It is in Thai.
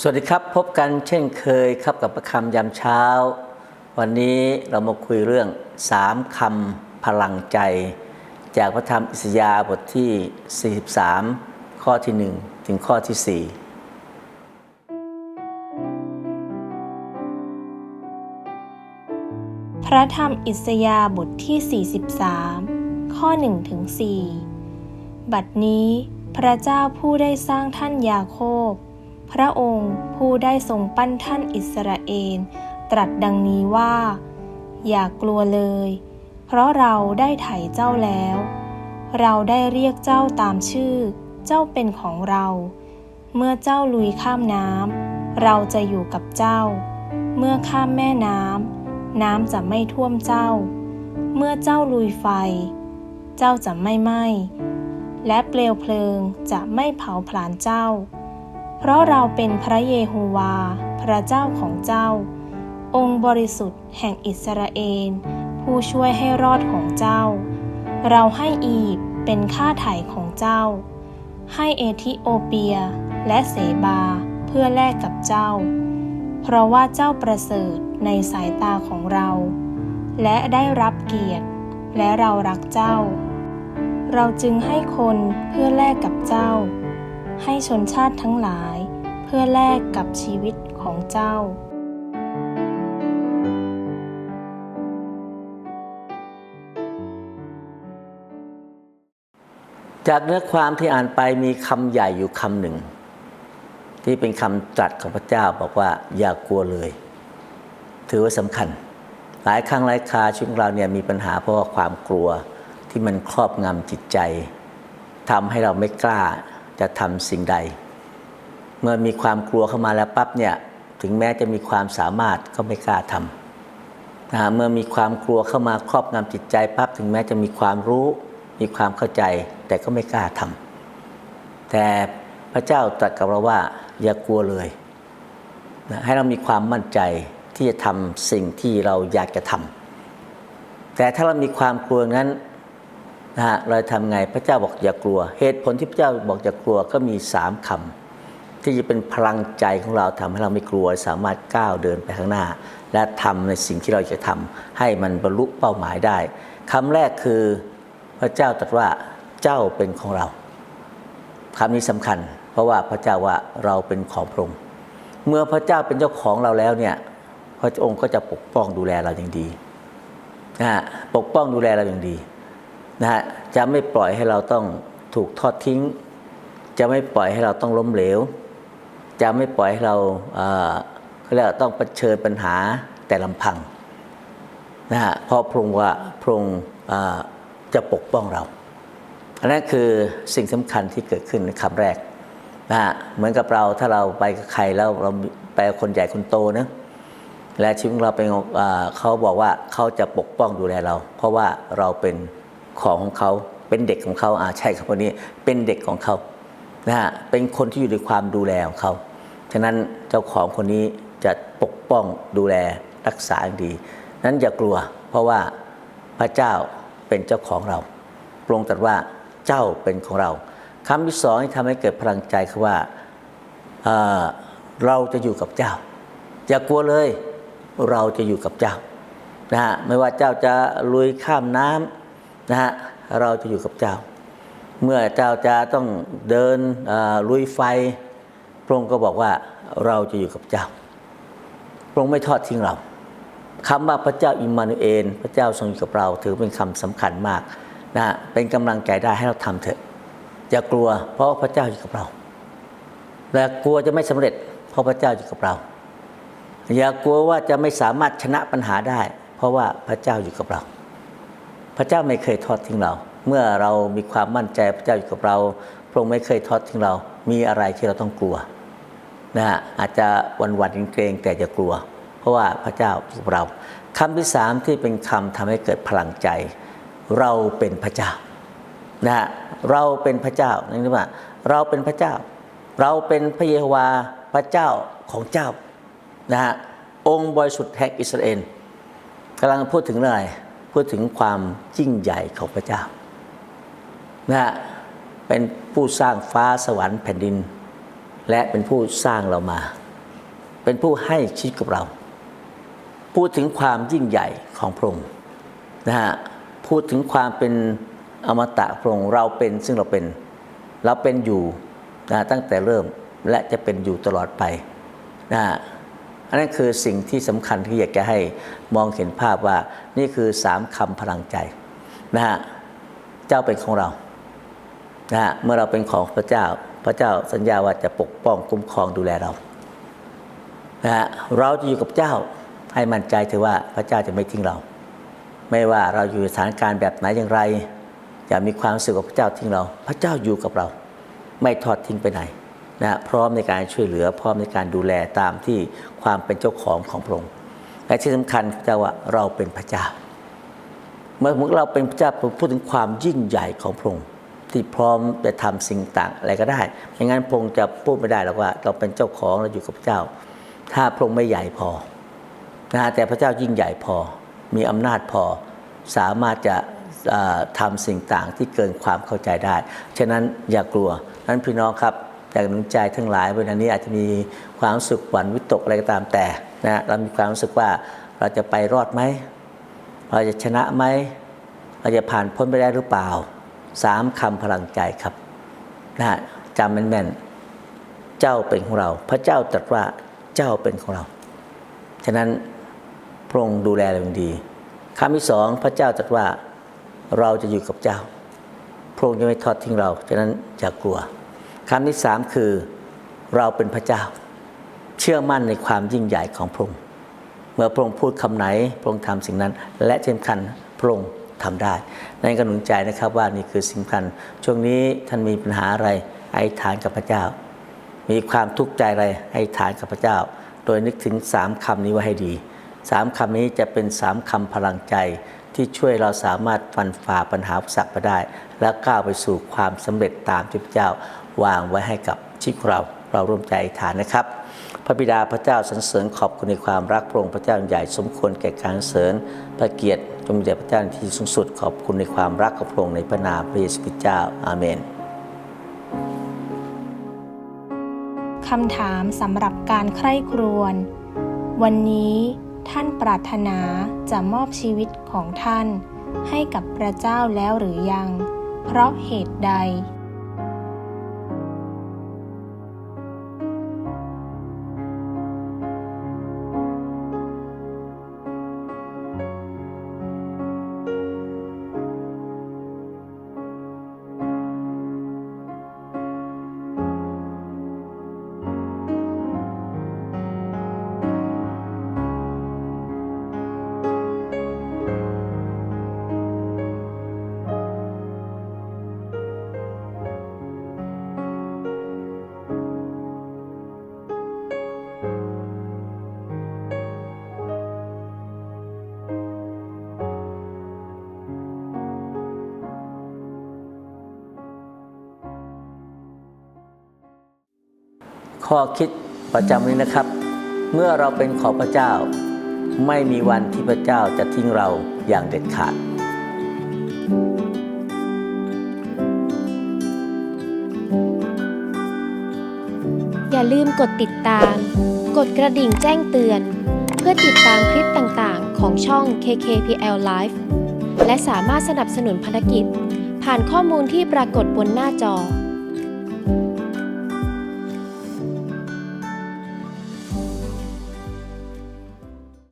สวัสดีครับพบกันเช่นเคยครับกับประคำยามเช้า วันนี้เรามาคุยเรื่องสามคำพลังใจ จากพระธรรมอิสยาบทที่ 43 ข้อที่ 1 ถึงข้อที่ 4 พระธรรมอิสยาบทที่ 43 ข้อ1ถึง4บัดนี้พระเจ้าผู้ได้สร้างท่านยาโคบ พระองค์ผู้ได้ทรงปั้นท่านอิสราเอล ตรัสดังนี้ว่า อย่ากลัวเลย เพราะเราได้ไถ่เจ้าแล้ว เราได้เรียกเจ้าตามชื่อ เจ้าเป็นของเรา เมื่อเจ้าลุยข้ามน้ำเราจะอยู่กับเจ้า เมื่อข้ามแม่น้ำน้ำจะไม่ท่วมเจ้า เมื่อเจ้าลุยไฟ เจ้าจะไม่ไหม้และเปลวเพลิงจะไม่เผาผลาญเจ้า เพราะเราเป็นพระเยโฮวา พระเจ้าของเจ้า องค์บริสุทธิ์แห่งอิสราเอล ผู้ช่วยให้รอดของเจ้า เราให้อียิปต์เป็นค่าไถ่ของเจ้า ให้เอธิโอเปียและเสบาเพื่อแลกกับเจ้า เพราะว่าเจ้าประเสริฐในสายตาของเรา และได้รับเกียรติ และเรารักเจ้า เราจึงให้คนเพื่อแลกกับเจ้า ให้ชนชาติทั้งหลาย เพื่อแลกกับชีวิตของเจ้า จากเนื้อความที่อ่านไปมีคำใหญ่อยู่คำหนึ่ง ที่เป็นคำตรัสของพระเจ้าบอกว่าอย่ากลัวเลย ถือว่าสำคัญ หลายครั้งหลายคาชีวิตของเราเนี่ยมีปัญหาเพราะว่าความกลัวที่มันครอบงำจิตใจทำให้เราไม่กล้า จะทำสิ่งใด เมื่อมีความกลัวเข้ามาแล้วปั๊บเนี่ยถึงแม้จะมีความสามารถก็ไม่กล้าทำนะเมื่อมีความกลัวเข้ามาครอบงำจิตใจปั๊บถึงแม้จะมีความรู้ มีความเข้าใจแต่ก็ไม่กล้าทำแต่พระเจ้าตรัสกับเราว่าอย่ากลัวเลยนะให้เรามีความมั่นใจที่จะทำสิ่งที่เราอยากจะทำแต่ถ้าเรามีความกลัวนั้น นะฮะเราทำไงพระเจ้าบอกอย่ากลัว เหตุผลที่พระเจ้าบอกอย่ากลัวก็มีสามคำที่จะเป็นพลังใจของเราทำให้เราไม่กลัวสามารถก้าวเดินไปข้างหน้า และทำในสิ่งที่เราจะทำให้มันบรรลุเป้าหมายได้คำแรกคือพระเจ้าตรัสว่าเจ้าเป็นของเราคำนี้สำคัญ เพราะว่าพระเจ้าว่าเราเป็นของพระองค์เมื่อพระเจ้าเป็นเจ้าของเราแล้วเนี่ยพระองค์ก็จะปกป้องดูแลเราอย่างดีนะปกป้องดูแลเราอย่างดี นะฮะจะไม่ปล่อยให้เราต้องถูกทอดทิ้ง จะไม่ปล่อยให้เราต้องล้มเหลว จะไม่ปล่อยให้เราเขาเรียกว่าต้องเผชิญปัญหาแต่ลำพังนะฮะเพราะพระองค์ว่าพระองค์จะปกป้องเรา อันนั้นคือสิ่งสำคัญที่เกิดขึ้นในคำแรกนะฮะเหมือนกับเราถ้าเราไปกับใครแล้วเราไปกับคนใหญ่คนโตนะและชีวิตของเราเป็นเขาบอกว่าเขาจะปกป้องดูแลเรา เพราะว่าเราเป็น ของของเขา เป็นเด็กของเขาอาใช่ครับวันนี้เป็นเด็กของเขานะฮะเป็นคนที่อยู่ในความดูแลของเขาฉะนั้นเจ้าของคนนี้จะปกป้องดูแลรักษาอย่างดี นั้นอย่ากลัว เพราะว่าพระเจ้าเป็นเจ้าของเราพระองค์ตรัสว่าเจ้าเป็นของเราคำที่สองที่ทำให้เกิดพลังใจคือว่าเเราจะอยู่กับเจ้า อย่ากลัวเลยเราจะอยู่กับเจ้านะฮะไม่ว่าเจ้าจะลุยข้ามน้ำ นะฮะเราจะอยู่กับเจ้า เมื่อเจ้าจะต้องเดินลุยไฟ พระองค์ก็บอกว่าเราจะอยู่กับเจ้า พระองค์ไม่ทอดทิ้งเราคำว่าพระเจ้าอิมมานูเอลพระเจ้าทรงอยู่กับเรา ถือเป็นคำสำคัญมากนะเป็นกำลังใจได้ให้เราทำเถอะอย่ากลัวเพราะพระเจ้าอยู่กับเรา และกลัวจะไม่สำเร็จ เพราะพระเจ้าอยู่กับเรา อย่ากลัวว่าจะไม่สามารถชนะปัญหาได้ เพราะว่าพระเจ้าอยู่กับเรา พระเจ้าไม่เคยทอดทิ้งเรา เมื่อเรามีความมั่นใจพระเจ้าอยู่กับเราพระองค์ไม่เคยทอดทิ้งเรา มีอะไรที่เราต้องกลัวนะฮะอาจจะวันวันๆเกรงๆแต่อย่ากลัว เพราะว่าพระเจ้าอยู่กับเราคำที่สามที่เป็นคำทำให้เกิดพลังใจ เราเป็นพระเจ้านะฮะเราเป็นพระเจ้านั่นคือว่าเราเป็นพระเจ้า เราเป็นพระเยโฮวาพระเจ้าของเจ้านะฮะองค์บริสุทธิ์แห่งอิสราเอลกำลังพูดถึงเรื่องอะไร พูดถึงความยิ่งใหญ่ของพระเจ้านะฮะเป็นผู้สร้างฟ้าสวรรค์แผ่นดิน และเป็นผู้สร้างเรามา เป็นผู้ให้ชีวิตกับเรา พูดถึงความยิ่งใหญ่ของพระองค์นะฮะพูดถึงความเป็นอมตะพระองค์เราเป็นซึ่งเราเป็นเราเป็นอยู่นะตั้งแต่เริ่มและจะเป็นอยู่ตลอดไปนะ อันนั้นคือสิ่งที่สำคัญที่อยากจะให้มองเห็นภาพว่านี่คือสามคำพลังใจนะฮะเจ้าเป็นของเรานะฮะเมื่อเราเป็นของพระเจ้า พระเจ้าสัญญาว่าจะปกป้องคุ้มครองดูแลเรานะฮะเราจะอยู่กับเจ้าให้มั่นใจเถอะว่าพระเจ้าจะไม่ทิ้งเรา ไม่ว่าเราอยู่สถานการณ์แบบไหนอย่างไรอย่ามีความรู้สึกว่าพระเจ้าทิ้งเรา พระเจ้าอยู่กับเรา ไม่ทอดทิ้งไปไหน นะพร้อมในการช่วยเหลือ พร้อมในการดูแลตามที่ความเป็นเจ้าของของพระองค์และที่สำคัญพระเจ้าว่าเราเป็นพระเจ้า เมื่อเราเป็นพระเจ้าพูดถึงความยิ่งใหญ่ของพระองค์ที่พร้อมจะทำสิ่งต่างอะไรก็ได้ไม่งั้นพระองค์จะพูดไม่ได้หรอกว่า เราเป็นเจ้าของเราอยู่กับพระเจ้า ถ้าพระองค์ไม่ใหญ่พอนะแต่พระเจ้ายิ่งใหญ่พอ มีอำนาจพอสามารถจะเอ่อทำสิ่งต่างที่เกินความเข้าใจได้ ฉะนั้นอย่ากลัวนั้นพี่น้องครับ อยากหนุนใจทั้งหลายวันนี้อาจจะมีความรู้สึกหวั่นวิตกอะไรก็ตามแต่นะเรามีความรู้สึกว่าเราจะไปรอดไหมเราจะชนะไหมเราจะผ่านพ้นไปได้หรือเปล่าสามคำพลังใจครับนะจำแม่นๆเจ้าเป็นของเรา พระเจ้าตรัสว่าเจ้าเป็นของเราฉะนั้นพระองค์ดูแลเราดีคำที่สองพระเจ้าตรัสว่าเราจะอยู่กับเจ้า พระองค์จะไม่ทอดทิ้งเรา ฉะนั้นอย่ากลัว คำที่สามคือเราเป็นพระเจ้า เชื่อมั่นในความยิ่งใหญ่ของพระองค์เมื่อพระองค์พูดคำไหนพระองค์ทำสิ่งนั้น และสำคัญพระองค์ทำได้นั่นก็หนุนใจนะครับว่านี่คือสิ่งสำคัญช่วงนี้ท่านมีปัญหาอะไรให้ฐานกับพระเจ้า มีความทุกข์ใจอะไรให้ฐานกับพระเจ้า โดยนึกถึงสามคำนี้ไว้ให้ดีสามคำนี้จะเป็นสามคำพลังใจที่ช่วยเราสามารถฟันฝ่าปัญหาอุปสรรคไปได้ และก้าวไปสู่ความสำเร็จตามที่พระเจ้า วางไว้ให้กับชีวิตเราเราร่วมใจอธิษฐานนะครับ พระบิดาพระเจ้าสรรเสริญขอบคุณในความรักพระองค์พระเจ้าใหญ่สมควรแก่การสรรเสริญพระเกียรติจงมีแด่พระเจ้าที่สูงสุดขอบคุณในความรักของพระองค์ในพระนามพระเยซูคริสต์เจ้าอาเมนคำถามสำหรับการใคร่ครวญวันนี้ท่านปรารถนาจะมอบชีวิตของท่านให้กับพระเจ้าแล้วหรือยัง เพราะเหตุใด ข้อคิดประจำนี้นะครับ เมื่อเราเป็นของพระเจ้า ไม่มีวันที่พระเจ้าจะทิ้งเราอย่างเด็ดขาด อย่าลืมกดติดตาม กดกระดิ่งแจ้งเตือน เพื่อติดตามคลิปต่างๆ ของช่อง KKPL Live และสามารถสนับสนุนภารกิจ ผ่านข้อมูลที่ปรากฏบนหน้าจอ